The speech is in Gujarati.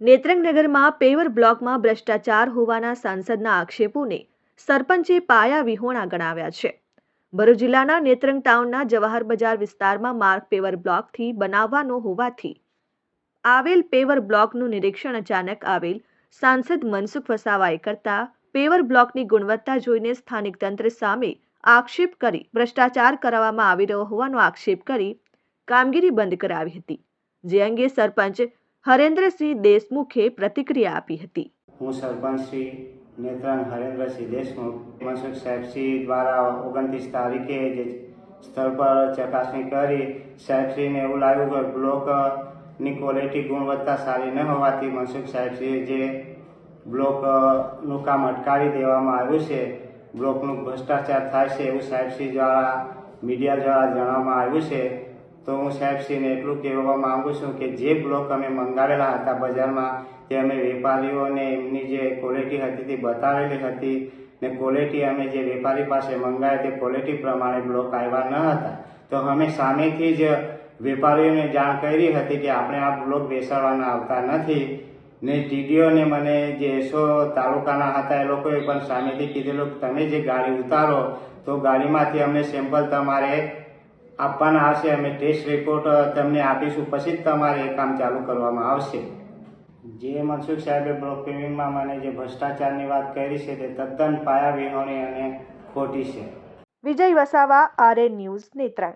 નેત્રંગનગરમાં પેવર બ્લોકમાં ભ્રષ્ટાચાર હોવાના સાંસદના આક્ષેપોને સરપંચે પાયા વિહોણા ગણાવ્યા છે. ભરૂચ જિલ્લાના નેત્રંગ ટાઉનના જવાહર બજાર વિસ્તારમાં માર્ગ પેવર બ્લોકથી બનાવવાનો હોવાથી આવેલ પેવર બ્લોકનું નિરીક્ષણ અચાનક આવેલ સાંસદ મનસુખ વસાવાએ કરતા પેવર બ્લોકની ગુણવત્તા જોઈને સ્થાનિક તંત્ર સામે આક્ષેપ કરી ભ્રષ્ટાચાર કરવામાં આવી રહ્યો હોવાનો આક્ષેપ કરી કામગીરી બંધ કરાવી હતી. જે અંગે સરપંચ હરેન્દ્રસિંહ દેશમુખે પ્રતિક્રિયા આપી હતી. હું સરપંચ શ્રી નેત્રાંગ હરેન્દ્રસિંહ દેશમુખ, મનસુખ સાહેબશ્રી દ્વારા ઓગણત્રીસ તારીખે જે સ્થળ પર ચકાસણી કરી સાહેબશ્રીને એવું લાગ્યું કે બ્લોકની ક્વોલિટી ગુણવત્તા સારી ન હોવાથી મનસુખ સાહેબશ્રીએ જે બ્લોકનું કામ અટકાવી દેવામાં આવ્યું છે, બ્લોકનું ભ્રષ્ટાચાર થાય છે એવું સાહેબશ્રી દ્વારા, મીડિયા દ્વારા જણાવવામાં આવ્યું છે. તો હું સાહેબશ્રીને એટલું કહેવા માગું છું કે જે બ્લોક અમે મંગાવેલા હતા બજારમાં, તે અમે વેપારીઓને એમની જે ક્વોલિટી હતી તે બતાવેલી હતી ને ક્વોલિટી અમે જે વેપારી પાસે મંગાવ્યા તે ક્વોલિટી પ્રમાણે બ્લોક આવ્યા ન હતા. તો અમે સામેથી જ વેપારીઓને જાણ કરી હતી કે આપણે આ બ્લોક બેસાડવાના આવતા નથી ને ટીડીઓને મને જે એસો તાલુકાના હતા એ લોકોએ પણ સામેથી કીધેલું તમે જે ગાડી ઉતારો, તો ગાડીમાંથી અમને સેમ્પલ તમારે આપવાના આવશે અમે ટેસ્ટ રિપોર્ટ તમને આપીશું. પછી જ તમારે એ કામ ચાલુ કરવામાં આવશે. જે મનસુખ સાહેબે બ્લોક પેવિંગમાં મને જે ભ્રષ્ટાચારની વાત કરી છે તે તદ્દન પાયા વિહોણી અને ખોટી છે. Vijay Vasava, RN news, Netrang.